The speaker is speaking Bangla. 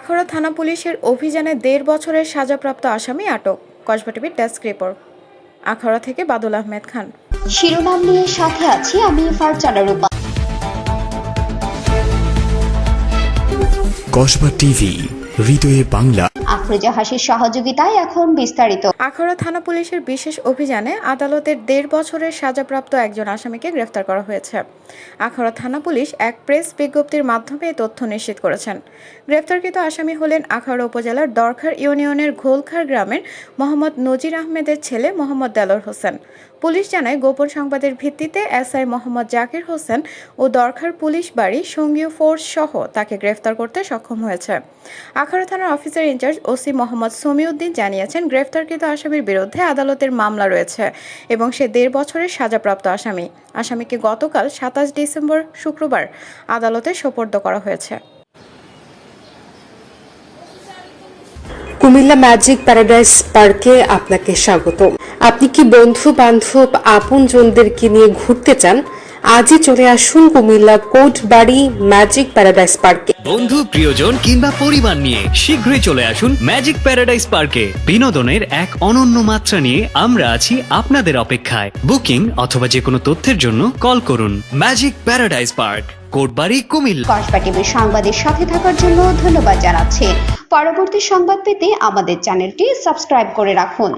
আখাউড়া থানা পুলিশের অভিযানে দেড় বছরের সাজাপ্রাপ্ত আসামি আটক। কসবা টিভির ডেস্ক রিপোর্ট। আখাউড়া থেকে বাদল আহমেদ খান। শিরোনাম নিয়ে সাথে আছি আমি ফারজানা রূপা। কসবা টিভি হৃদয়ে বাংলা। আফরোজা হাসির সহযোগিতায় এখন বিস্তারিত। থানা পুলিশের বিশেষ অভিযানে আদালতের দেড় বছরের সাজাপ্রাপ্ত একজন আসামিকে গ্রেফতার করা হয়েছে। থানা পুলিশ এক প্রেস বিজ্ঞপ্তির মাধ্যমে তথ্য নিশ্চিত করেছেন। গ্রেফতারকৃত আসামি হলেন উপজেলার দরখার ইউনিয়নের ঘোলখার গ্রামের মোহাম্মদ নজির আহমেদের ছেলে মোহাম্মদ দেলোর হোসেন। পুলিশ জানায়, গোপন সংবাদের ভিত্তিতে এসআই মোহাম্মদ জাকির হোসেন ও দরখার পুলিশ বাড়ি সঙ্গীয় ফোর্স সহ তাকে গ্রেফতার করতে সক্ষম হয়েছে। আখাউড়া থানার officer in charge OC Mohammad Samiuddin জানিয়েছেন, গ্রেফতারকৃত আসামির বিরুদ্ধে আদালতের মামলা রয়েছে এবং সে দেড় বছরের সাজাপ্রাপ্ত আসামি। আসামিকে গতকাল সাতাশ ডিসেম্বর শুক্রবার আদালতে সোপর্দ করা হয়েছে। কুমিল্লা ম্যাজিক প্যারাডাইস পার্কে আপনাকে স্বাগত আপনি কি বন্ধু বান্ধব আপনজনদেরকে নিয়ে ঘুরতে চান? আজই চলে আসুন Cumilla Kotbari magic paradise পার্কে। বন্ধু প্রিয়জন কিংবা পরিবার নিয়ে শীঘ্রই চলে আসুন ম্যাজিক প্যারাডাইস পার্কে। বিনোদনের এক অনন্য মাত্রা নিয়ে আমরা আছি আপনাদের অপেক্ষায়। বুকিং অথবা যে কোনো তথ্যের জন্য কল করুন magic paradise park Kotbari Cumilla. Kasba টিভির সংবাদের সাথে থাকার জন্য ধন্যবাদ জানাচ্ছি। পরবর্তী সংবাদ পেতে আমাদের চ্যানেলটি সাবস্ক্রাইব করে রাখুন।